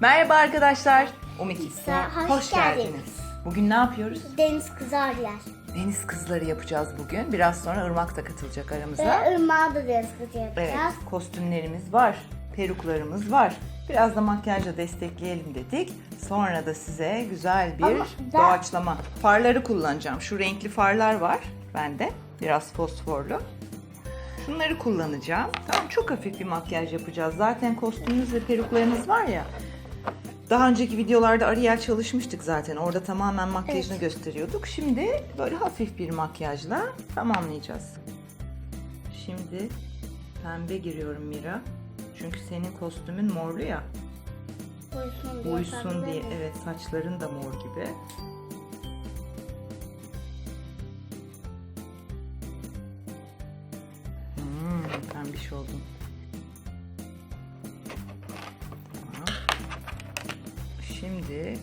Merhaba arkadaşlar. Umut X'e hoş, hoş geldiniz. geldiniz. Bugün ne yapıyoruz? Deniz kızar yer. Deniz kızları yapacağız bugün. Biraz sonra Irmak da katılacak aramıza. Ve ırmağa da deniz kızı Evet, yapacağız. kostümlerimiz var, peruklarımız var. Biraz da makyajla destekleyelim dedik. Sonra da size güzel bir Ama ben- doğaçlama. Farları kullanacağım. Şu renkli farlar var bende. Biraz fosforlu. Şunları kullanacağım. Tamam çok hafif bir makyaj yapacağız. Zaten kostümümüz ve peruklarımız var ya. Daha önceki videolarda Ariel çalışmıştık zaten. Orada tamamen makyajını gösteriyorduk. Şimdi böyle hafif bir makyajla tamamlayacağız. Şimdi pembe giriyorum Mira. Çünkü senin kostümün morlu ya. Uyusun diye. Uysun diye. Evet saçların da mor gibi. Hmm, pembiş oldum. Şimdi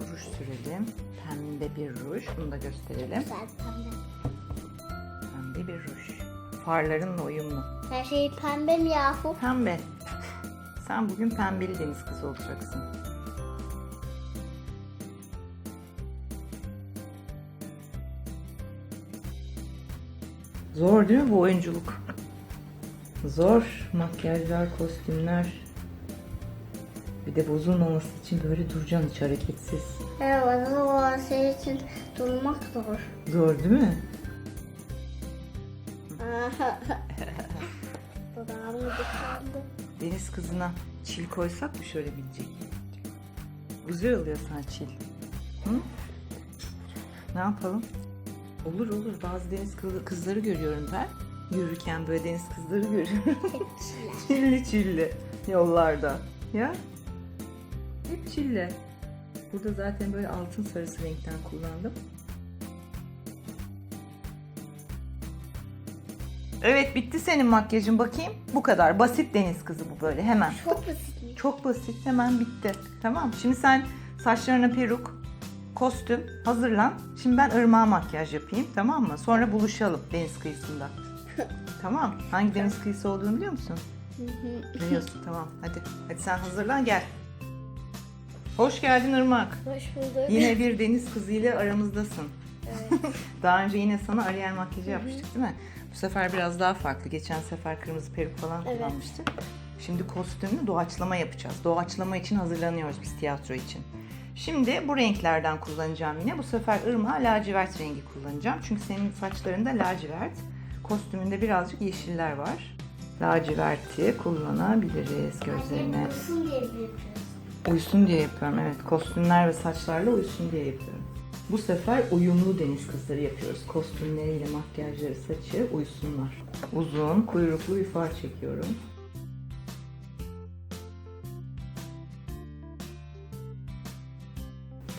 ruj sürelim. Pembe bir ruj. Bunu da gösterelim. Güzel pembe. Pembe bir ruj. Farlarınla uyumlu. Her şey pembe mi yahu? Pembe. Sen bugün pembeli deniz kızı olacaksın. Zor değil mi bu oyunculuk? Zor. Makyajlar, kostümler. Bir de bozulmaması için böyle duracaksın hiç hareketsiz. Evet, o şey için durmak zor. Değil mi? Dudağım gıdıklandı. Deniz kızına çil koysak mı şöyle bilecek? Güzel oluyor sana çil. Hı? Ne yapalım? Olur olur. Bazı deniz kız- kızları görüyorum ben. Yürürken böyle deniz kızları görüyorum. çilli çilli yollarda. Ya? Hep çille. Burada zaten böyle altın sarısı renkten kullandım. Evet bitti senin makyajın bakayım. Bu kadar. Basit deniz kızı bu böyle hemen. Çok basitmiş. Çok basit hemen bitti. Tamam şimdi sen saçlarına peruk, kostüm hazırlan. Şimdi ben ırmağa makyaj yapayım tamam mı? Sonra buluşalım deniz kıyısında. tamam. Hangi deniz kıyısı olduğunu biliyor musun? Biliyorsun tamam. Hadi. Hadi sen hazırlan gel. Hoş geldin Irmak. Hoş bulduk. Yine bir deniz kızı ile aramızdasın. daha önce yine sana Ariel makyajı yapmıştık değil mi? Bu sefer biraz daha farklı. Geçen sefer kırmızı peruk falan Evet. kullanmıştık. Şimdi kostümlü doğaçlama yapacağız. Doğaçlama için hazırlanıyoruz biz tiyatro için. Şimdi bu renklerden kullanacağım yine. Bu sefer ırmağa lacivert rengi kullanacağım. Çünkü senin saçlarında lacivert, kostümünde birazcık yeşiller var. Laciverti kullanabiliriz gözlerine. Yapıyoruz. Uyusun diye yapıyorum evet. Kostümler ve saçlarla uyusun diye yapıyorum. Bu sefer uyumlu deniz kızları yapıyoruz. Kostümleriyle makyajları, saçı uyusunlar. Uzun, kuyruklu bir çekiyorum.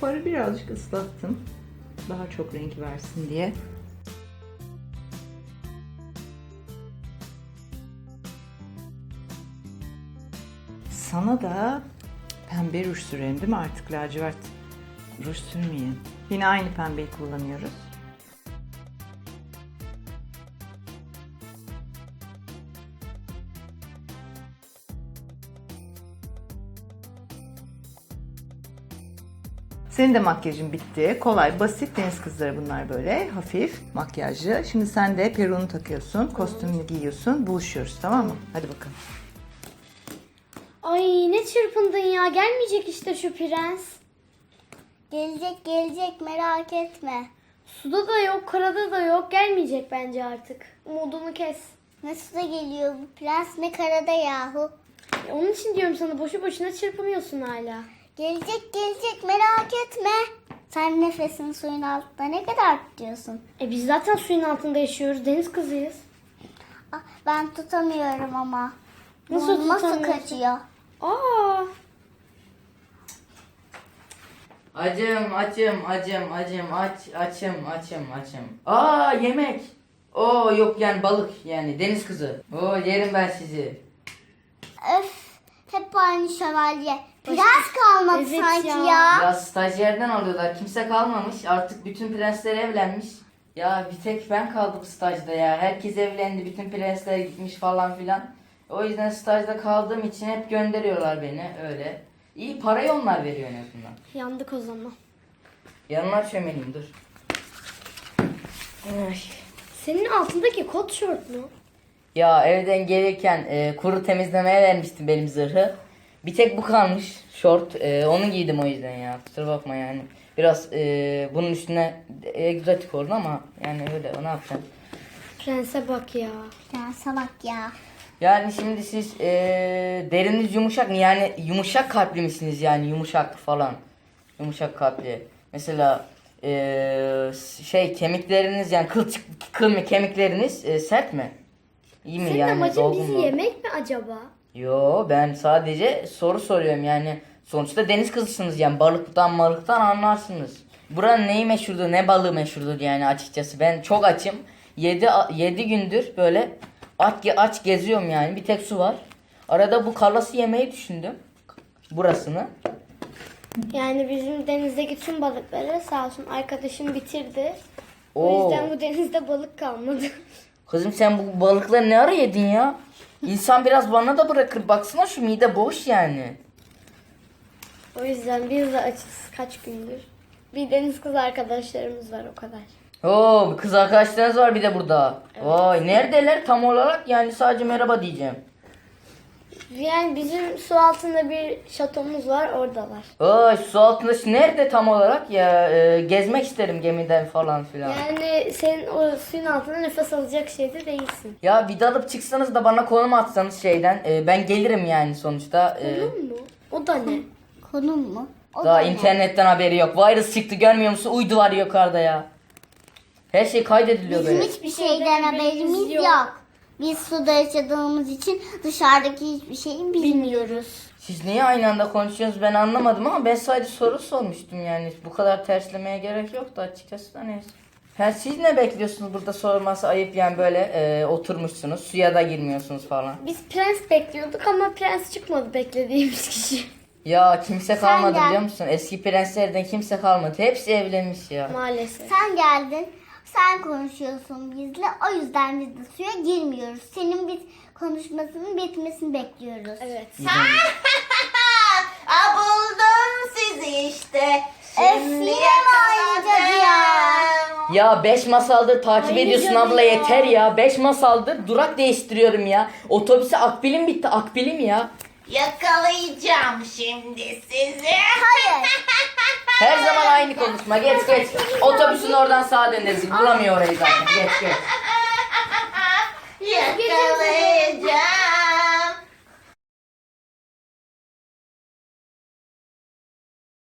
Farı birazcık ıslattım. Daha çok renk versin diye. Sana da pembe ruj sürelim değil mi artık lacivert ruj sürmeyin. Yine aynı pembeyi kullanıyoruz. Senin de makyajın bitti. Kolay, basit deniz kızları bunlar böyle. Hafif makyajlı. Şimdi sen de peruğunu takıyorsun, kostümünü giyiyorsun. Buluşuyoruz tamam mı? Hadi bakalım. Ay ne çırpındın ya. Gelmeyecek işte şu prens. Gelecek gelecek merak etme. Suda da yok, karada da yok. Gelmeyecek bence artık. Umudunu kes. Nasıl da geliyor bu prens ne karada yahu. E, Onun için diyorum sana boşu boşuna çırpınıyorsun hala. Gelecek gelecek merak etme. Sen nefesini suyun altında ne kadar tutuyorsun? E biz zaten suyun altında yaşıyoruz. Deniz kızıyız. Ah, Ben tutamıyorum ama. Nasıl Burnuma su tutamıyorsun? kaçıyor. Aa, Acım, acım, acım, acım, aç, açım, açım, açım. Aa yemek. Oo yok yani balık yani deniz kızı. Oo yerim ben sizi. Öf hep aynı şövalye. Prens kalmadı Evet sanki ya. ya. Ya stajyerden alıyorlar. Kimse kalmamış. Artık bütün prensler evlenmiş. Ya bir tek ben kaldım stajda ya. Herkes evlendi. Bütün prensler gitmiş falan filan. O yüzden stajda kaldığım için hep gönderiyorlar beni öyle. İyi parayı onlar veriyor en azından. Yandık o zaman. Yanına çömeleyim dur. Ay. Senin altındaki kot şort mu? Ya evden gelirken e, kuru temizlemeye vermiştim benim zırhı. Bir tek bu kalmış şort. E, onu giydim o yüzden ya. Kusura bakma yani. Biraz e, bunun üstüne egzotik oldu ama yani öyle ne yapacağım. Prense bak ya. Ya salak ya. Yani şimdi siz e, deriniz yumuşak mı? Yani yumuşak kalpli misiniz yani yumuşak falan. Yumuşak kalpli. Mesela e, şey kemikleriniz yani kılçık kıl mı kemikleriniz e, sert mi? İyi mi Senin yani? amacın dolgun bizi mu? yemek mi acaba? Yo ben sadece soru soruyorum yani. Sonuçta deniz kızısınız yani balıktan malıktan anlarsınız. Buranın neyi meşhurdur ne balığı meşhurdur yani açıkçası. Ben çok açım. 7 7 gündür böyle aç aç geziyorum yani. Bir tek su var. Arada bu karlası yemeyi düşündüm. Burasını. Yani bizim denizdeki tüm balıkları sağ olsun arkadaşım bitirdi. O Oo. yüzden bu denizde balık kalmadı. Kızım sen bu balıkları ne ara yedin ya? İnsan biraz bana da bırakır. Baksana şu mide boş yani. o yüzden biz de açız kaç gündür. Bir deniz kız arkadaşlarımız var o kadar. Oo kız arkadaşlarınız var bir de burada. Vay neredeler tam olarak yani sadece merhaba diyeceğim. Yani bizim su altında bir şatomuz var oradalar. Ay su altında nerede tam olarak ya e, gezmek isterim gemiden falan filan. Yani senin o suyun altında nefes alacak şeyde değilsin. Ya bir dalıp çıksanız da bana konum atsanız şeyden e, ben gelirim yani sonuçta. E, Değil mi? O da ne? Konum mu? O daha da ne? internetten haberi yok. Virus çıktı görmüyor musun? Uydu var yukarıda ya. Her şey kaydediliyor Bizim böyle. hiçbir şeyden haberimiz yok. yok. Biz suda yaşadığımız için dışarıdaki hiçbir şeyi bilmiyoruz. Bilmiyoruz. Siz niye aynı anda konuşuyorsunuz ben anlamadım ama ben sadece soru sormuştum yani. Bu kadar terslemeye gerek yoktu açıkçası da neyse. Ha, siz ne bekliyorsunuz burada sorması ayıp yani böyle e, oturmuşsunuz suya da girmiyorsunuz falan. Biz prens bekliyorduk ama prens çıkmadı beklediğimiz kişi. Ya kimse kalmadı gel. biliyor musun? Eski prenslerden kimse kalmadı. Hepsi evlenmiş ya. Maalesef. Sen geldin, sen konuşuyorsun bizle. O yüzden biz de suya girmiyoruz. Senin biz konuşmasının bitmesini bekliyoruz. Evet. Aa, buldum sizi işte. Eskiye oyuncak ya. Ya 5 masaldır takip Ay, ediyorsun canım abla ya. yeter ya. 5 masaldır durak değiştiriyorum ya. Otobüse akbilim bitti akbilim ya. Yakalayacağım şimdi sizi. Hayır. Konuşma geç geç. Otobüsün oradan sağa döneriz. Bulamıyor orayı zaten. Geç geç. Yakalayacağım